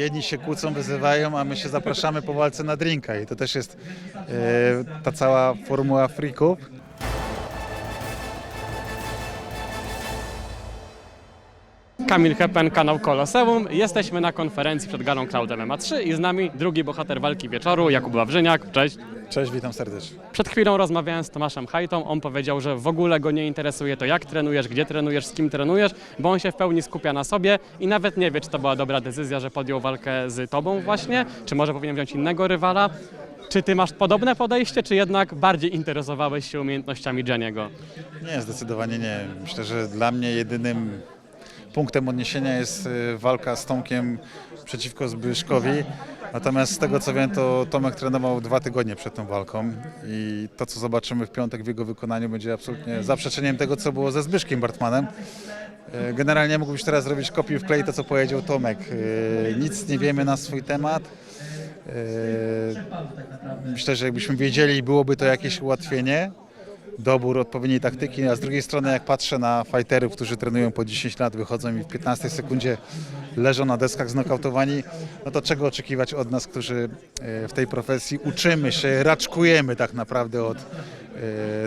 jedni się kłócą, wyzywają, a my się zapraszamy po walce na drinka i to też jest e, ta cała formuła freaków. Kamil Hepen, kanał Koloseum. Jesteśmy na konferencji przed galą Cloud MMA 3 i z nami drugi bohater walki wieczoru, Jakub Wawrzyniak. Cześć. Cześć, witam serdecznie. Przed chwilą rozmawiałem z Tomaszem Hajtą. On powiedział, że w ogóle go nie interesuje to, jak trenujesz, gdzie trenujesz, z kim trenujesz, bo on się w pełni skupia na sobie i nawet nie wie, czy to była dobra decyzja, że podjął walkę z tobą właśnie, czy może powinien wziąć innego rywala. Czy ty masz podobne podejście, czy jednak bardziej interesowałeś się umiejętnościami Jeniego? Nie, zdecydowanie nie. Myślę, że dla mnie jedynym punktem odniesienia jest e, walka z Tomkiem przeciwko Zbyszkowi. Natomiast z tego co wiem, to Tomek trenował dwa tygodnie przed tą walką i to, co zobaczymy w piątek w jego wykonaniu, będzie absolutnie zaprzeczeniem tego, co było ze Zbyszkiem Bartmanem. E, Generalnie mógłbyś teraz zrobić kopiuj w klej to, co powiedział Tomek. E, Nic nie wiemy na swój temat. Myślę, że jakbyśmy wiedzieli, byłoby to jakieś ułatwienie dobór odpowiedniej taktyki, a z drugiej strony jak patrzę na fighterów, którzy trenują po 10 lat, wychodzą i w 15 sekundzie leżą na deskach znokautowani, no to czego oczekiwać od nas, którzy e, w tej profesji uczymy się, raczkujemy tak naprawdę od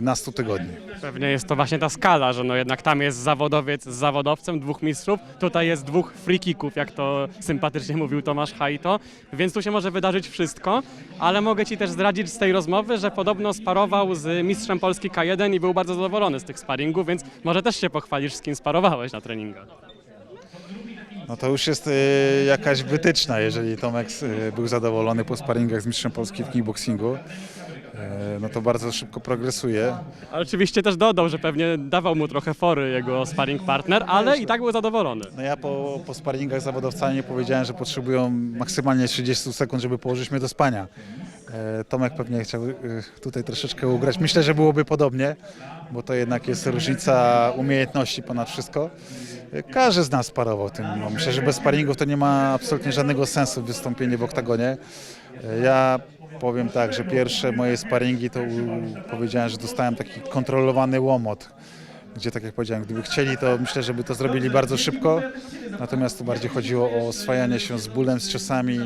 nastu tygodni. Pewnie jest to właśnie ta skala, że no jednak tam jest zawodowiec z zawodowcem, dwóch mistrzów, tutaj jest dwóch free kicków, jak to sympatycznie mówił Tomasz Hajto, więc tu się może wydarzyć wszystko, ale mogę Ci też zdradzić z tej rozmowy, że podobno sparował z mistrzem Polski K1 i był bardzo zadowolony z tych sparingów, więc może też się pochwalisz, z kim sparowałeś na treningach. No to już jest e, jakaś wytyczna, jeżeli Tomek e, był zadowolony po sparingach z mistrzem Polski w kickboxingu, e, no to bardzo szybko progresuje. Ale oczywiście też dodał, że pewnie dawał mu trochę fory jego sparring partner, ale i tak był zadowolony. No ja po, po sparingach z zawodowcami powiedziałem, że potrzebują maksymalnie 30 sekund, żeby położyć mnie do spania. E, Tomek pewnie chciał e, tutaj troszeczkę ugrać. Myślę, że byłoby podobnie, bo to jednak jest różnica umiejętności ponad wszystko. E, Każdy z nas parował tym. No, myślę, że bez sparingów to nie ma absolutnie żadnego sensu wystąpienie w oktagonie. E, Ja powiem tak, że pierwsze moje sparingi to powiedziałem, że dostałem taki kontrolowany łomot gdzie tak jak powiedziałem, gdyby chcieli, to myślę, żeby to zrobili bardzo szybko. Natomiast tu bardziej chodziło o oswajanie się z bólem, z ciosami,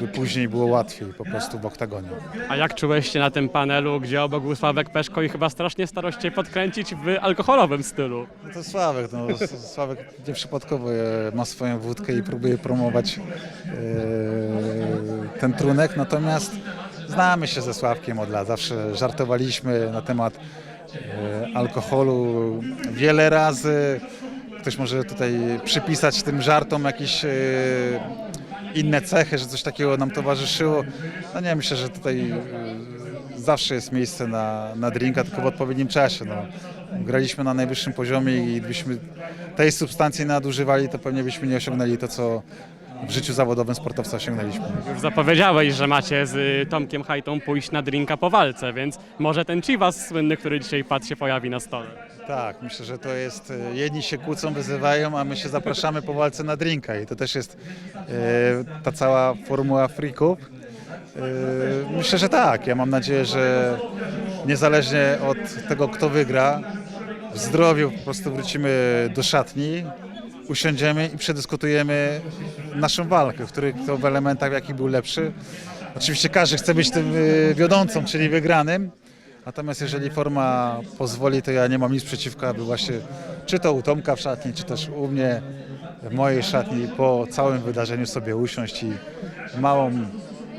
yy, by później było łatwiej po prostu w oktagonie. A jak czułeś się na tym panelu, gdzie obok był Sławek Peszko i chyba strasznie starałeś się podkręcić w alkoholowym stylu? No to Sławek, no, Sławek nieprzypadkowo e, ma swoją wódkę i próbuje promować e, ten trunek, natomiast znamy się ze Sławkiem od lat, zawsze żartowaliśmy na temat e, alkoholu wiele razy. Ktoś może tutaj przypisać tym żartom jakieś e, inne cechy, że coś takiego nam towarzyszyło. No nie, myślę, że tutaj e, zawsze jest miejsce na, na drinka, tylko w odpowiednim czasie. No. Graliśmy na najwyższym poziomie i gdybyśmy tej substancji nadużywali, to pewnie byśmy nie osiągnęli to, co w życiu zawodowym sportowca osiągnęliśmy. Już zapowiedziałeś, że macie z y, Tomkiem Hajtą pójść na drinka po walce, więc może ten Chivas słynny, który dzisiaj padł, się pojawi na stole. Tak, myślę, że to jest, e, jedni się kłócą, wyzywają, a my się zapraszamy po walce na drinka i to też jest e, ta cała formuła freaków. E, myślę, że tak. Ja mam nadzieję, że niezależnie od tego, kto wygra, w zdrowiu po prostu wrócimy do szatni, usiądziemy i przedyskutujemy naszą walkę, w których to w elementach jaki był lepszy. Oczywiście każdy chce być tym e, wiodącą, czyli wygranym. Natomiast jeżeli forma pozwoli, to ja nie mam nic przeciwko, aby właśnie czy to u Tomka w szatni, czy też u mnie w mojej szatni po całym wydarzeniu sobie usiąść i małą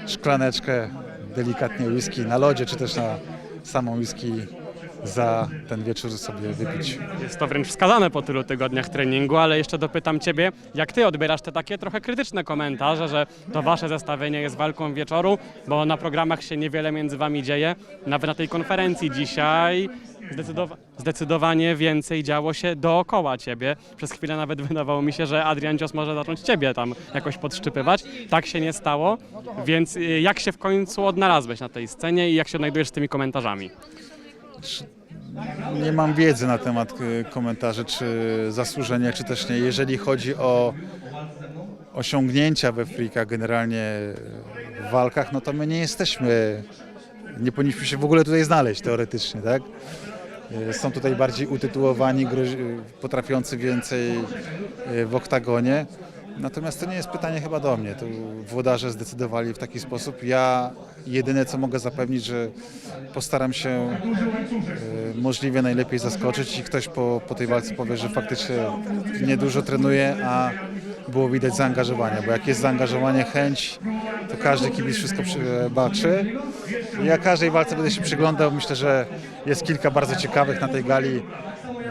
szklaneczkę delikatnie whisky na lodzie, czy też na samą whisky za ten wieczór sobie wypić. Jest to wręcz wskazane po tylu tygodniach treningu, ale jeszcze dopytam Ciebie, jak Ty odbierasz te takie trochę krytyczne komentarze, że to Wasze zestawienie jest walką wieczoru, bo na programach się niewiele między Wami dzieje. Nawet na tej konferencji dzisiaj zdecydowa- zdecydowanie więcej działo się dookoła Ciebie. Przez chwilę nawet wydawało mi się, że Adrian Cios może zacząć Ciebie tam jakoś podszczypywać. Tak się nie stało, więc y, jak się w końcu odnalazłeś na tej scenie i jak się odnajdujesz z tymi komentarzami? Nie mam wiedzy na temat e, komentarzy, czy zasłużenia, czy też nie. Jeżeli chodzi o osiągnięcia we frika generalnie w walkach, no to my nie jesteśmy, nie powinniśmy się w ogóle tutaj znaleźć teoretycznie, tak? E, Są tutaj bardziej utytułowani, potrafiący więcej e, w oktagonie. Natomiast to nie jest pytanie chyba do mnie. Tu włodarze zdecydowali w taki sposób. Ja jedyne co mogę zapewnić, że postaram się e, możliwie najlepiej zaskoczyć i ktoś po, po tej walce powie, że faktycznie niedużo trenuje, a było widać zaangażowanie, bo jak jest zaangażowanie, chęć, to każdy kibic wszystko baczy. Ja każdej walce będę się przyglądał. Myślę, że jest kilka bardzo ciekawych na tej gali.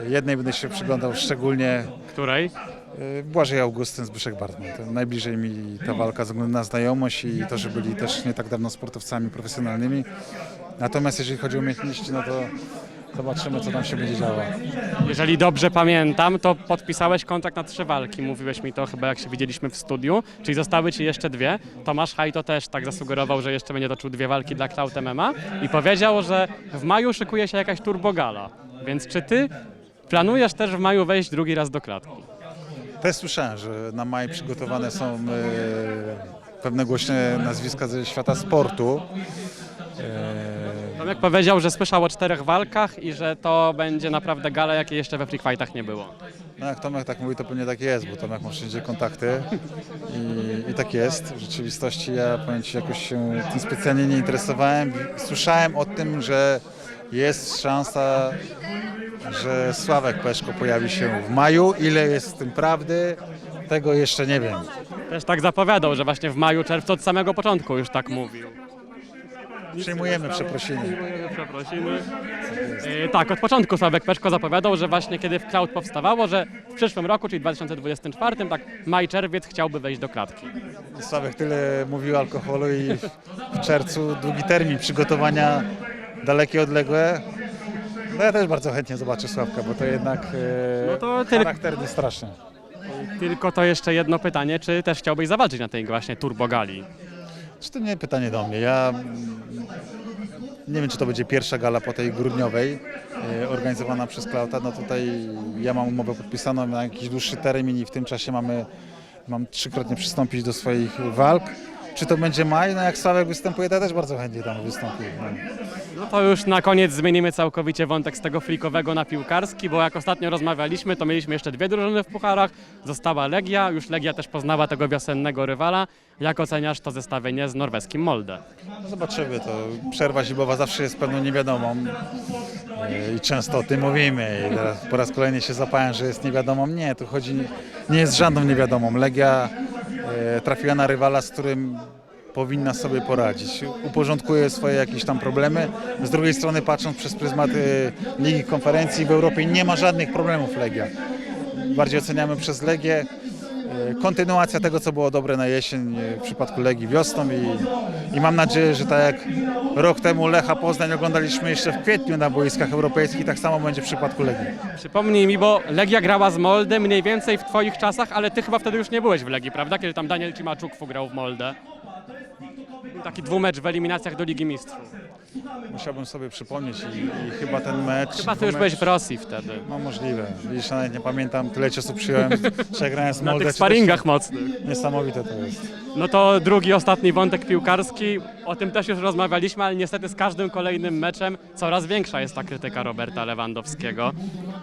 Jednej będę się przyglądał szczególnie Której? Y, Błażej Augustyn, Zbyszek Bartman. To najbliżej mi ta walka ze względu na znajomość i to, że byli też nie tak dawno sportowcami profesjonalnymi. Natomiast jeżeli chodzi o umiejętności, no to zobaczymy, co tam się będzie działo. Jeżeli dobrze pamiętam, to podpisałeś kontrakt na trzy walki. Mówiłeś mi to chyba jak się widzieliśmy w studiu, czyli zostały ci jeszcze dwie. Tomasz Hajto też tak zasugerował, że jeszcze będzie toczył dwie walki dla Cloud MMA i powiedział, że w maju szykuje się jakaś turbogala. Więc czy ty planujesz też w maju wejść drugi raz do klatki? Też słyszałem, że na maj przygotowane są e, pewne głośne nazwiska ze świata sportu. E, Tomek powiedział, że słyszał o czterech walkach i że to będzie naprawdę gala, jakiej jeszcze we Freak Fightach nie było. No jak Tomek tak mówi, to pewnie tak jest, bo Tomek ma wszędzie kontakty i, i tak jest. W rzeczywistości ja powiem Ci, jakoś się tym specjalnie nie interesowałem. Słyszałem o tym, że jest szansa, że Sławek Peszko pojawi się w maju. Ile jest w tym prawdy, tego jeszcze nie wiem. Też tak zapowiadał, że właśnie w maju, czerwcu od samego początku już tak mówił. Przyjmujemy przeprosiny. Przeprosiny. E, tak, od początku Sławek Peszko zapowiadał, że właśnie kiedy w Cloud powstawało, że w przyszłym roku, czyli 2024, tak maj, czerwiec chciałby wejść do klatki. Sławek tyle mówił o alkoholu i w, w czerwcu długi termin przygotowania dalekie, odległe. No ja też bardzo chętnie zobaczę Sławka, bo to jednak e, No to ty- charakterny strasznie. Tylko to jeszcze jedno pytanie, czy też chciałbyś zawalczyć na tej właśnie turbogali? Czy to nie pytanie do mnie? Ja mm, nie wiem, czy to będzie pierwsza gala po tej grudniowej e, organizowana przez Klauta. No tutaj ja mam umowę podpisaną na jakiś dłuższy termin i w tym czasie mamy, mam trzykrotnie przystąpić do swoich walk. Czy to będzie maj? No jak Sławek występuje, to ja też bardzo chętnie tam wystąpię. No. No to już na koniec zmienimy całkowicie wątek z tego frikowego na piłkarski, bo jak ostatnio rozmawialiśmy, to mieliśmy jeszcze dwie drużyny w pucharach. Została Legia, już Legia też poznała tego wiosennego rywala. Jak oceniasz to zestawienie z norweskim Molde? No zobaczymy, to przerwa zimowa zawsze jest pewną niewiadomą e, i często o tym mówimy i teraz po raz kolejny się zapałem, że jest niewiadomą. Nie, tu chodzi, nie jest żadną niewiadomą. Legia trafiła na rywala, z którym powinna sobie poradzić. Uporządkuje swoje jakieś tam problemy. Z drugiej strony patrząc przez pryzmat e, Ligi Konferencji w Europie nie ma żadnych problemów Legia. Bardziej oceniamy przez Legię e, kontynuacja tego, co było dobre na jesień e, w przypadku Legii wiosną i, i mam nadzieję, że tak jak rok temu Lecha Poznań oglądaliśmy jeszcze w kwietniu na boiskach europejskich, tak samo będzie w przypadku Legii. Przypomnij mi, bo Legia grała z Molde mniej więcej w twoich czasach, ale ty chyba wtedy już nie byłeś w Legii, prawda? Kiedy tam Daniel Cimaczuk grał w Molde. Był Taki dwumecz w eliminacjach do Ligi Mistrzów. Musiałbym sobie przypomnieć i, i chyba ten mecz... Chyba ty już dwumecz- byłeś w Rosji wtedy. No możliwe. Widzisz, nawet nie pamiętam, tyle czasu przyjąłem, czy ja grałem z Na Molde, tych sparingach mocnych. Niesamowite to jest. No to drugi, ostatni wątek piłkarski. O tym też już rozmawialiśmy, ale niestety z każdym kolejnym meczem coraz większa jest ta krytyka Roberta Lewandowskiego.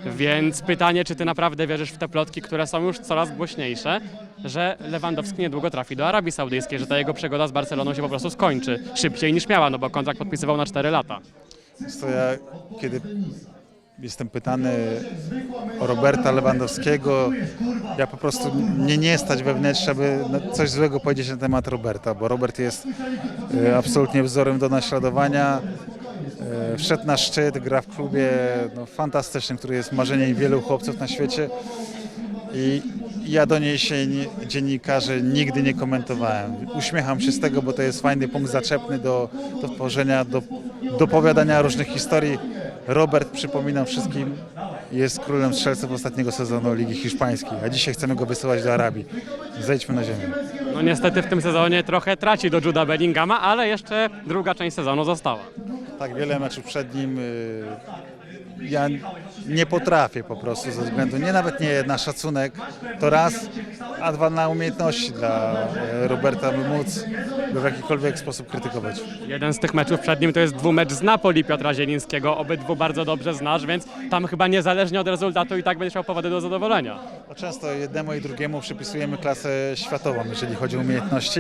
Więc pytanie, czy ty naprawdę wierzysz w te plotki, które są już coraz głośniejsze, że Lewandowski niedługo trafi do Arabii Saudyjskiej, że ta jego przygoda z Barceloną się po prostu skończy szybciej niż miała, no bo kontrakt podpisywał na 4 lata. To ja, kiedy jestem pytany o Roberta Lewandowskiego, ja po prostu mnie nie stać wewnętrznie, aby na- coś złego powiedzieć na temat Roberta, bo Robert jest e, absolutnie wzorem do naśladowania. E, Wszedł na szczyt, gra w klubie no, fantastycznym, który jest marzeniem wielu chłopców na świecie. I ja doniesień dziennikarzy nigdy nie komentowałem. Uśmiecham się z tego, bo to jest fajny punkt zaczepny do, do tworzenia, do dopowiadania różnych historii. Robert, przypominam wszystkim, jest królem strzelców ostatniego sezonu Ligi Hiszpańskiej, a dzisiaj chcemy go wysyłać do Arabii. Zejdźmy na ziemię. No niestety w tym sezonie trochę traci do Juda Bellingama, ale jeszcze druga część sezonu została. Tak, wiele meczów przed nim. y, Ja nie potrafię po prostu ze względu, nie nawet nie na szacunek, to raz, a dwa na umiejętności dla e, Roberta, by móc go w jakikolwiek sposób krytykować. Jeden z tych meczów przed nim to jest dwumecz z Napoli Piotra Zielińskiego. Obydwu bardzo dobrze znasz, więc tam chyba niezależnie od rezultatu i tak będziesz miał powody do zadowolenia. Bo Często jednemu i drugiemu przypisujemy klasę światową, jeżeli chodzi o umiejętności.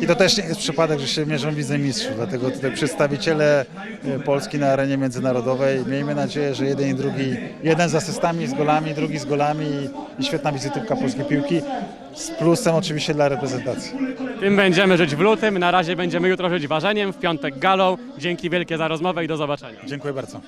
I to też nie jest przypadek, że się mierzą wicemistrzów. Dlatego tutaj przedstawiciele e, Polski na arenie międzynarodowej, miejmy nadzieję, że jeden i drugi, jeden z asystami, z golami, drugi z golami i, i świetna wizytówka polskiej piłki. Z plusem oczywiście dla reprezentacji. Tym będziemy żyć w lutym. Na razie będziemy jutro żyć ważeniem, w piątek galą. Dzięki wielkie za rozmowę i do zobaczenia. Dziękuję bardzo.